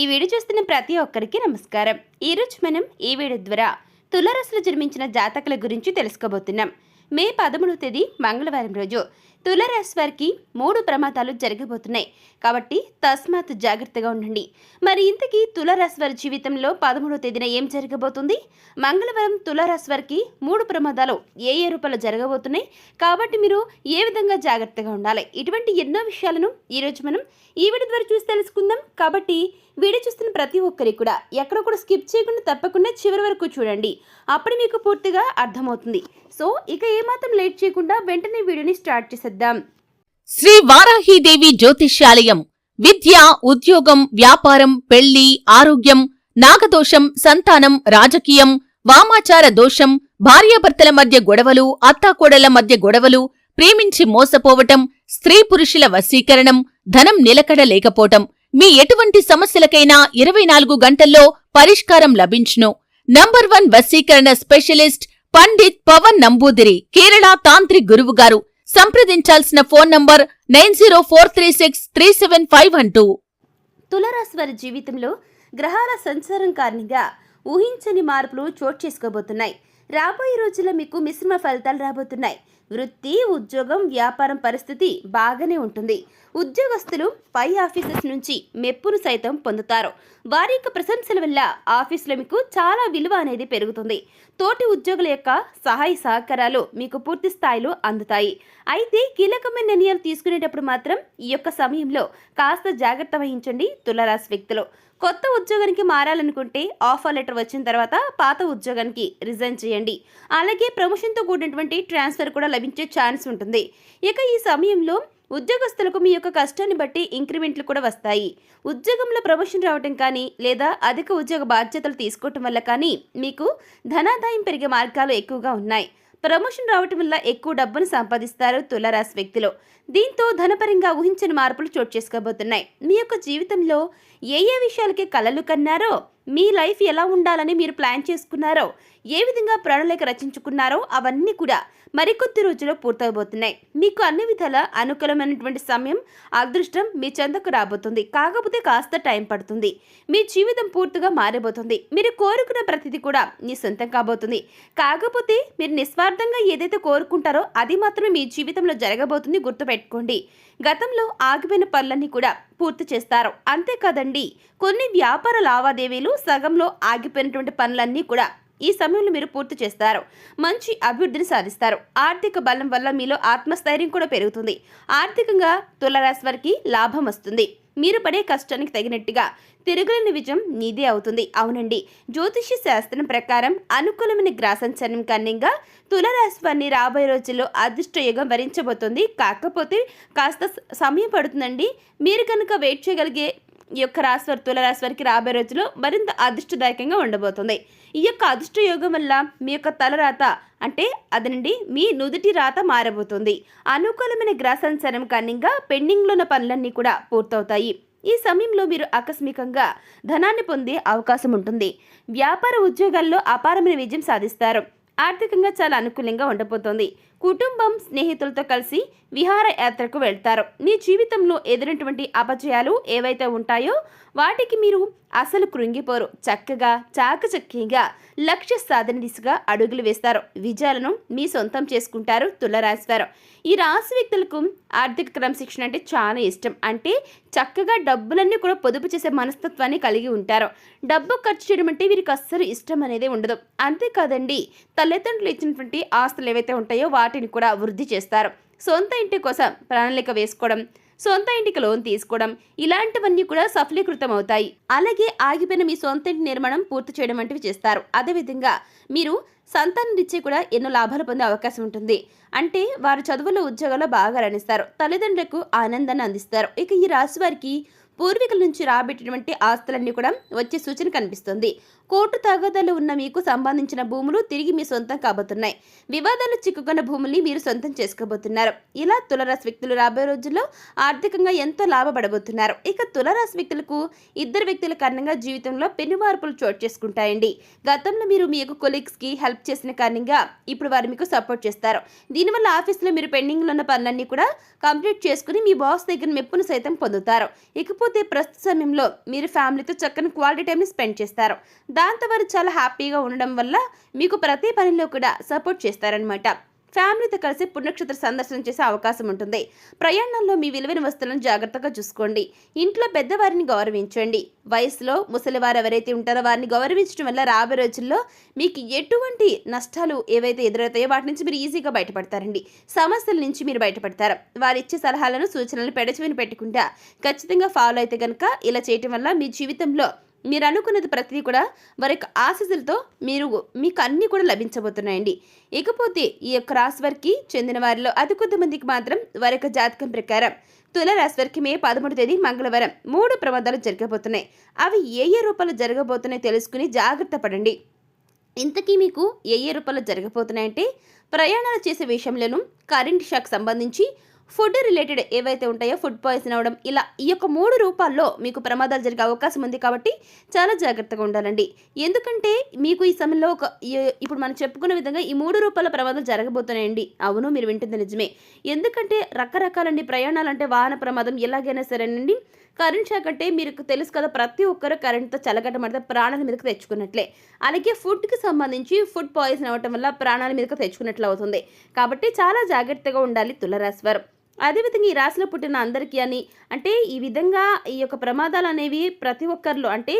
ఈ వీడియో చూస్తున్న ప్రతి ఒక్కరికి నమస్కారం. ఈరోజు మనం ఈ వీడియో ద్వారా తులరాశిలో జన్మించిన జాతకుల గురించి తెలుసుకోబోతున్నాం. మే పదమూడవ తేదీ మంగళవారం రోజు. తులరాశి వారికి మూడు ప్రమాదాలు జరగబోతున్నాయి. కాబట్టి తస్మాత్ జాగ్రత్తగా ఉండండి. మరి ఇంతకీ తులరాశి వారి జీవితంలో పదమూడవ తేదీన ఏం జరగబోతుంది? మంగళవారం తులరాశి వారికి మూడు ప్రమాదాలు ఏ ఏ రూపంలో జరగబోతున్నాయి? కాబట్టి మీరు ఏ విధంగా జాగ్రత్తగా ఉండాలి? ఇటువంటి ఎన్నో విషయాలను ఈరోజు మనం ఈ వీడియో ద్వారా చూసి తెలుసుకుందాం. కాబట్టి వీడియో చూస్తున్న ప్రతి ఒక్కరికి కూడా ఎక్కడ కూడా స్కిప్ చేయకుండా తప్పకుండా చివరి వరకు చూడండి. అప్పుడు మీకు పూర్తిగా అర్థమవుతుంది. సో ఇక ఏమాత్రం లేట్ చేయకుండా వెంటనే వీడియోని స్టార్ట్ చేసేద్దాం. శ్రీ వారాహీదేవి జ్యోతిష్యాలయం. విద్య ఉద్యోగం వ్యాపారం పెళ్ళి ఆరోగ్యం నాగదోషం సంతానం రాజకీయం వామాచార దోషం భార్యాభర్తల మధ్య గొడవలు అత్తాకోడళ్ళ మధ్య గొడవలు ప్రేమించి మోసపోవటం స్త్రీ పురుషుల వశీకరణం ధనం నిలకడ లేకపోవటం మీ ఎటువంటి సమస్యలకైనా ఇరవై నాలుగు గంటల్లో పరిష్కారం లభించును. నంబర్ వన్ వశీకరణ స్పెషలిస్ట్ పండిత్ పవన్ నంబూదిరి కేరళ తాంత్రిక్ గురువుగారు సంప్రదించాల్సిన phone number nine zero four three six three seven five one two. తులరాశి వారి జీవితంలో గ్రహాల సంచారం కారణంగా ఊహించని మార్పులు చోటు చేసుకోబోతున్నాయి. రాబోయే రోజుల్లో మీకు మిశ్రమ ఫలితాలు రాబోతున్నాయి. వృత్తి ఉద్యోగం వ్యాపారం పరిస్థితి బాగానే ఉంటుంది. ఉద్యోగస్తులు పై ఆఫీసర్స్ నుంచి మెప్పును సైతం పొందుతారు. వారి యొక్క ప్రశంసల వల్ల ఆఫీసులో మీకు చాలా విలువ అనేది పెరుగుతుంది. తోటి ఉద్యోగుల యొక్క సహాయ సహకారాలు మీకు పూర్తి స్థాయిలో అందుతాయి. అయితే కీలకమైన నిర్ణయాలు తీసుకునేటప్పుడు మాత్రం ఈ యొక్క సమయంలో కాస్త జాగ్రత్త వహించండి తులరాశి వ్యక్తులు. కొత్త ఉద్యోగానికి మారాలనుకుంటే ఆఫర్ లెటర్ వచ్చిన తర్వాత పాత ఉద్యోగానికి రిజైన్ చేయండి. అలాగే ప్రమోషన్తో కూడినటువంటి ట్రాన్స్ఫర్ కూడా లభించే ఛాన్స్ ఉంటుంది. ఇక ఈ సమయంలో ఉద్యోగస్తులకు మీ యొక్క కష్టాన్ని బట్టి ఇంక్రిమెంట్లు కూడా వస్తాయి. ఉద్యోగంలో ప్రమోషన్ రావటం కానీ లేదా అధిక ఉద్యోగ బాధ్యతలు తీసుకోవటం వల్ల కానీ మీకు ధనాదాయం పెరిగే మార్గాలు ఎక్కువగా ఉన్నాయి. ప్రమోషన్ రావటం వల్ల ఎక్కువ డబ్బును సంపాదిస్తారు తులరాశి వ్యక్తులు. దీంతో ధనపరంగా ఊహించని మార్పులు చోటు చేసుకోబోతున్నాయి. మీ యొక్క జీవితంలో ఏ ఏ విషయాలకి కలలు కన్నారో మీ లైఫ్ ఎలా ఉండాలని మీరు ప్లాన్ చేసుకున్నారో ఏ విధంగా ప్రణాళిక రచించుకున్నారో అవన్నీ కూడా మరికొద్ది రోజుల్లో పూర్తవబోతున్నాయి. మీకు అన్ని విధాల అనుకూలమైనటువంటి సమయం అదృష్టం మీ చెందకు రాబోతుంది. కాకపోతే కాస్త టైం పడుతుంది. మీ జీవితం పూర్తిగా మారబోతుంది. మీరు కోరుకున్న ప్రతిదీ కూడా మీ సొంతం కాబోతుంది. కాకపోతే మీరు నిస్వార్థంగా ఏదైతే కోరుకుంటారో అది మాత్రమే మీ జీవితంలో జరగబోతుంది గుర్తుపెట్టుకోండి. గతంలో ఆగిపోయిన పనులన్నీ కూడా పూర్తి చేస్తారు. అంతేకాదండి కొన్ని వ్యాపార లావాదేవీలు సగంలో ఆగిపోయినటువంటి పనులన్నీ కూడా ఈ సమయంలో మీరు పూర్తి చేస్తారు. మంచి అభివృద్ధిని సాధిస్తారు. ఆర్థిక బలం వల్ల మీలో ఆత్మస్థైర్యం కూడా పెరుగుతుంది. ఆర్థికంగా తులరాశి వారికి లాభం వస్తుంది. మీరు పడే కష్టానికి తగినట్టుగా తిరుగులేని విజయం నీదే అవుతుంది. అవునండి. జ్యోతిష శాస్త్రం ప్రకారం అనుకూలమైన గ్రాసంచనం కారణంగా తులరాశి వారిని రాబోయే రోజుల్లో అదృష్టయుగం వరించబోతుంది. కాకపోతే కాస్త సమయం పడుతుందండి. మీరు కనుక వెయిట్ చేయగలిగే ఈ యొక్క రాశి వారి తులరాశి వారికి రాబోయే రోజుల్లో మరింత అదృష్టదాయకంగా ఉండబోతుంది. ఈ యొక్క అదృష్ట యోగం వల్ల మీ యొక్క తలరాత అంటే అదనండి మీ నుదుటి రాత మారబోతుంది. అనుకూలమైన గ్రహ సంచారం కారణంగా పెండింగ్లో ఉన్న పనులన్నీ కూడా పూర్తవుతాయి. ఈ సమయంలో మీరు ఆకస్మికంగా ధనాన్ని పొందే అవకాశం ఉంటుంది. వ్యాపార ఉద్యోగాల్లో అపారమైన విజయం సాధిస్తారు. ఆర్థికంగా చాలా అనుకూలంగా ఉండబోతోంది. కుటుంబం స్నేహితులతో కలిసి విహారయాత్రకు వెళ్తారు. మీ జీవితంలో ఎదురైనటువంటి అపజయాలు ఏవైతే ఉంటాయో వాటికి మీరు అసలు కృంగిపోరు. చక్కగా చాకచక్యంగా లక్ష్య సాధన దిశగా అడుగులు వేస్తారు. విజయాలను మీ సొంతం చేసుకుంటారు తులరాశివారు. ఈ రాశి వ్యక్తులకు ఆర్థిక క్రమశిక్షణ అంటే చాలా ఇష్టం. అంటే చక్కగా డబ్బులన్నీ కూడా పొదుపు చేసే మనస్తత్వాన్ని కలిగి ఉంటారు. డబ్బు ఖర్చు చేయడం అంటే వీరికి అస్సలు ఇష్టం అనేది ఉండదు. అంతేకాదండి తల్లిదండ్రులు ఇచ్చినటువంటి ఆస్తులు ఏవైతే ఉంటాయో వాటిని కూడా వృద్ధి చేస్తారు. సొంత ఇంటి కోసం ప్రణాళిక వేసుకోవడం సొంత ఇంటికి లోన్ తీసుకోవడం ఇలాంటివన్నీ కూడా సఫలీకృతం అవుతాయి అలాగే ఆగిపోయిన మీ సొంత ఇంటి నిర్మాణం పూర్తి చేయడం వంటివి చేస్తారు. అదేవిధంగా మీరు సంతానం ఇచ్చే కూడా ఎన్నో లాభాలు పొందే అవకాశం ఉంటుంది. అంటే వారు చదువుల ఉద్యోగాల్లో బాగా రాణిస్తారు. తల్లిదండ్రులకు ఆనందాన్ని అందిస్తారు. ఇక ఈ రాశి వారికి పూర్వీకుల నుంచి రాబెట్టినటువంటి ఆస్తులన్నీ కూడా వచ్చే సూచన కనిపిస్తుంది. కోర్టు తగదలు ఉన్న మీకు సంబంధించిన భూములు తిరిగి మీ సొంతం కాబోతున్నాయి. వివాదాలు చిక్కుకున్న భూముల్ని మీరు సొంతం చేసుకోబోతున్నారు. ఇలా తులరాశి వ్యక్తులు రాబోయే రోజుల్లో ఆర్థికంగా ఎంతో లాభపడబోతున్నారు. ఇక తులరాశి వ్యక్తులకు ఇద్దరు వ్యక్తుల కారణంగా జీవితంలో పెను మార్పులు చోటు చేసుకుంటాయండి. గతంలో మీరు మీ యొక్క కొలీగ్స్కి హెల్ప్ చేసిన కారణంగా ఇప్పుడు వారు మీకు సపోర్ట్ చేస్తారు. దీనివల్ల ఆఫీస్లో మీరు పెండింగ్లో ఉన్న పనులన్నీ కూడా కంప్లీట్ చేసుకుని మీ బాస్ దగ్గర మెప్పును సైతం పొందుతారు. ఇకపోతే ప్రస్తుత సమయంలో మీరు ఫ్యామిలీతో చక్కని క్వాలిటీ టైంని స్పెండ్ చేస్తారు. దాంతో వారు చాలా హ్యాపీగా ఉండడం వల్ల మీకు ప్రతి పనిలో కూడా సపోర్ట్ చేస్తారనమాట ఫ్యామిలీతో కలిసి పుణ్యక్షేత్ర సందర్శనం చేసే అవకాశం ఉంటుంది. ప్రయాణంలో మీ విలువైన వస్తువులను జాగ్రత్తగా చూసుకోండి. ఇంట్లో పెద్దవారిని గౌరవించండి. వయసులో ముసలివారు ఎవరైతే ఉంటారో వారిని గౌరవించడం వల్ల రాబోయే రోజుల్లో మీకు ఎటువంటి నష్టాలు ఏవైతే ఎదురవుతాయో వాటి నుంచి మీరు ఈజీగా బయటపడతారండి. సమస్యల నుంచి మీరు బయటపడతారు. వారు ఇచ్చే సలహాలను సూచనలు పెడచవిని పెట్టుకుంటా ఖచ్చితంగా ఫాలో అయితే కనుక ఇలా చేయటం వల్ల మీ జీవితంలో మీరు అనుకున్నది ప్రతిదీ కూడా వారి యొక్క ఆశీస్సులతో మీరు మీకు అన్నీ కూడా లభించబోతున్నాయండి. ఇకపోతే ఈ యొక్క రాశివారికి చెందిన వారిలో అతి కొద్దిమందికి మాత్రం వారి యొక్క జాతకం ప్రకారం తుల వారికి మే పదమూడు తేదీ మంగళవారం మూడు ప్రమాదాలు జరగబోతున్నాయి. అవి ఏ ఏ రూపాలు జరగబోతున్నాయో తెలుసుకుని జాగ్రత్త పడండి. ఇంతకీ మీకు ఏ ఏ రూపాలు జరగబోతున్నాయంటే ప్రయాణాలు చేసే విషయంలోనూ కరెంట్ షాక్ సంబంధించి ఫుడ్ రిలేటెడ్ ఏవైతే ఉంటాయో ఫుడ్ పాయిజన్ అవడం ఇలా ఈ యొక్క మూడు రూపాల్లో మీకు ప్రమాదాలు జరిగే అవకాశం ఉంది కాబట్టి చాలా జాగ్రత్తగా ఉండాలండి. ఎందుకంటే మీకు ఈ సమయంలో ఒక ఇప్పుడు మనం చెప్పుకున్న విధంగా ఈ మూడు రూపాయల ప్రమాదాలు జరగబోతున్నాయండి. అవును మీరు వింటుంది నిజమే. ఎందుకంటే రకరకాలండి ప్రయాణాలు అంటే వాహన ప్రమాదం ఎలాగైనా సరేనండి. కరెంట్ షాక్ అంటే మీకు తెలుసు కదా ప్రతి ఒక్కరు కరెంట్తో చల్లగట్టమడితే ప్రాణాల మీదకి తెచ్చుకున్నట్లే. అలాగే ఫుడ్కి సంబంధించి ఫుడ్ పాయిజన్ అవ్వటం వల్ల ప్రాణాల మీదకి తెచ్చుకున్నట్లు అవుతుంది. కాబట్టి చాలా జాగ్రత్తగా ఉండాలి తులరాశివారం అదేవిధంగా ఈ రాశిలో పుట్టిన అందరికీ అని అంటే ఈ విధంగా ఈ యొక్క ప్రమాదాలు అనేవి ప్రతి ఒక్కరిలో అంటే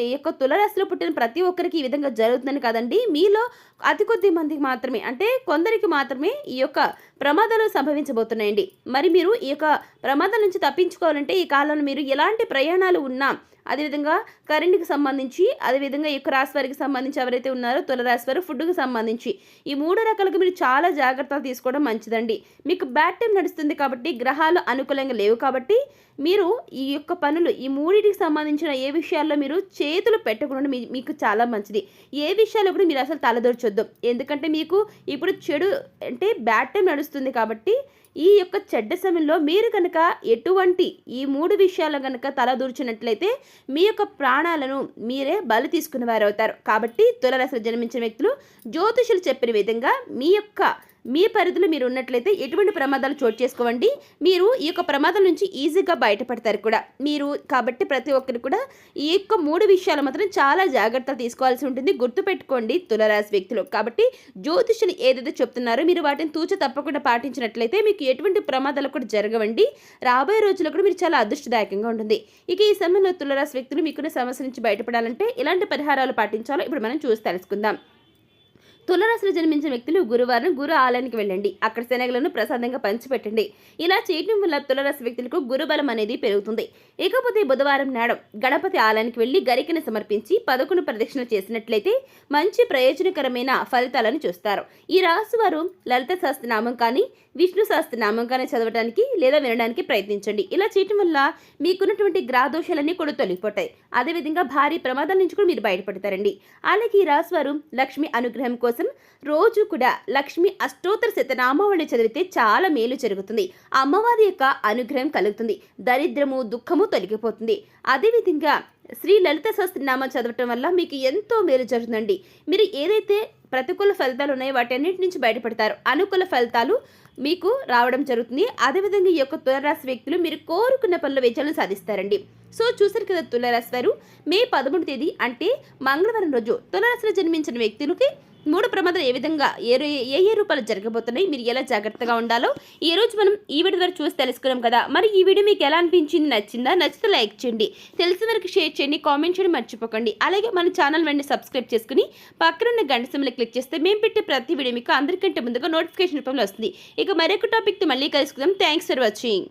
ఈ యొక్క తులరాశిలో పుట్టిన ప్రతి ఒక్కరికి ఈ విధంగా జరుగుతుందని కాదండి. మీలో అతి కొద్ది మందికి మాత్రమే అంటే కొందరికి మాత్రమే ఈ యొక్క ప్రమాదాలు సంభవించబోతున్నాయండి. మరి మీరు ఈ యొక్క ప్రమాదాల నుంచి తప్పించుకోవాలంటే ఈ కాలంలో మీరు ఎలాంటి ప్రయాణాలు ఉన్నా అదేవిధంగా కరెంట్కి సంబంధించి అదేవిధంగా ఈ యొక్క రాశి వారికి సంబంధించి ఎవరైతే ఉన్నారో తులరాశి వారు ఫుడ్కి సంబంధించి. ఈ మూడు రకాలకు మీరు చాలా జాగ్రత్తలు తీసుకోవడం మంచిదండి. మీకు బ్యాడ్ టైం నడుస్తుంది కాబట్టి గ్రహాలు అనుకూలంగా లేవు కాబట్టి మీరు ఈ యొక్క పనులు ఈ మూడింటికి సంబంధించిన ఏ విషయాల్లో మీరు చేతులు పెట్టకుండా మీ మీకు చాలా మంచిది. ఏ విషయాల్లో కూడా మీరు అసలు తలదొరచొద్దు. ఎందుకంటే మీకు ఇప్పుడు చెడు అంటే బ్యాడ్ టైం నడుస్తుంది కాబట్టి ఈ యొక్క చెడ్డ సమయంలో మీరు కనుక ఎటువంటి ఈ మూడు విషయాలు కనుక తలదూర్చినట్లయితే మీ యొక్క ప్రాణాలను మీరే బలి తీసుకున్న వారు అవుతారు కాబట్టి తులరాశిలో జన్మించిన వ్యక్తులు జ్యోతిషులు చెప్పిన విధంగా మీ యొక్క మీ పరిధిలో మీరు ఉన్నట్లయితే ఎటువంటి ప్రమాదాలు చోటు చేసుకోవండి. మీరు ఈ యొక్క ప్రమాదం నుంచి ఈజీగా బయటపడతారు కూడా. మీరు కాబట్టి ప్రతి ఒక్కరు కూడా ఈ యొక్క మూడు విషయాలు మాత్రం చాలా జాగ్రత్తలు తీసుకోవాల్సి ఉంటుంది. గుర్తుపెట్టుకోండి తులరాశి వ్యక్తులు. కాబట్టి జ్యోతిషులు ఏదైతే చెప్తున్నారో మీరు వాటిని తూచ తప్పకుండా పాటించినట్లయితే మీకు ఎటువంటి ప్రమాదాలు కూడా జరగవండి. రాబోయే రోజుల్లో కూడా మీరు చాలా అదృష్టదాయకంగా ఉంటుంది. ఇక ఈ సమయంలో తులరాశి వ్యక్తులు మీకున్న సమస్య నుంచి బయటపడాలంటే ఎలాంటి పరిహారాలు పాటించాలో ఇప్పుడు మనం చూసి తెలుసుకుందాం. తులరాశిలో జన్మించిన వ్యక్తులు గురువారం గురు ఆలయానికి వెళ్ళండి. అక్కడ శనగలను ప్రసాదంగా పంచిపెట్టండి. ఇలా చేయటం వల్ల తులరాశి వ్యక్తులకు గురుబలం అనేది పెరుగుతుంది. ఇకపోతే బుధవారం నాడు గణపతి ఆలయానికి వెళ్ళి గరికను సమర్పించి పదకొండు ప్రదక్షిణలు చేసినట్లయితే మంచి ప్రయోజనకరమైన ఫలితాలను చూస్తారు. ఈ రాశి వారు లలిత సహస్రనామం కానీ విష్ణు సహస్రనామం కానీ చదవడానికి లేదా వినడానికి ప్రయత్నించండి. ఇలా చేయటం వల్ల మీకున్నటువంటి గ్రహదోషాలన్నీ కూడా తొలగిపోతాయి. అదేవిధంగా భారీ ప్రమాదాల నుంచి కూడా మీరు బయటపడతారండి. అలాగే ఈ రాశివారు లక్ష్మి అనుగ్రహం కోసం రోజు కూడా లక్ష్మి అష్టోత్తర శతనామావళి చదివితే చాలా మేలు జరుగుతుంది. అమ్మవారి యొక్క అనుగ్రహం కలుగుతుంది. దరిద్రము దుఃఖము తొలగిపోతుంది. అదేవిధంగా శ్రీ లలిత సహస్రనామం చదవటం వల్ల మీకు ఎంతో మేలు జరుగుతుందండి. మీరు ఏదైతే ప్రతికూల ఫలితాలు ఉన్నాయో వాటన్నిటి నుంచి బయటపడతారు. అనుకూల ఫలితాలు మీకు రావడం జరుగుతుంది. అదేవిధంగా ఈ యొక్క తులరాశి వ్యక్తులు మీరు కోరుకున్న పనుల విజయాలను సాధిస్తారండి. సో చూసారు కదా తులరాశి వారు మే పదమూడు తేదీ అంటే మంగళవారం రోజు తులరాశిలో జన్మించిన వ్యక్తులకి మూడు ప్రమాదాలు ఏ విధంగా ఏ ఏ ఏ రూపాలు జరగబోతున్నాయి మీరు ఎలా జాగ్రత్తగా ఉండాలో ఈ రోజు మనం ఈ వీడియో ద్వారా చూసి తెలుసుకున్నాం కదా. మరి ఈ వీడియో మీకు ఎలా అనిపించింది నచ్చిందా? నచ్చితే లైక్ చేయండి. తెలిసిన వరకు షేర్ చేయండి కామెంట్ చేయడం మర్చిపోకండి. అలాగే మన ఛానల్ వెంటనే సబ్స్క్రైబ్ చేసుకుని పక్కనున్న గంట సమయంలో క్లిక్ చేస్తే మేము పెట్టే ప్రతి వీడియో మీకు అందరికంటే ముందుగా నోటిఫికేషన్ రూపంలో వస్తుంది. ఇక మరొక టాపిక్తో మళ్ళీ కలుసుకుందాం. Thanks for watching.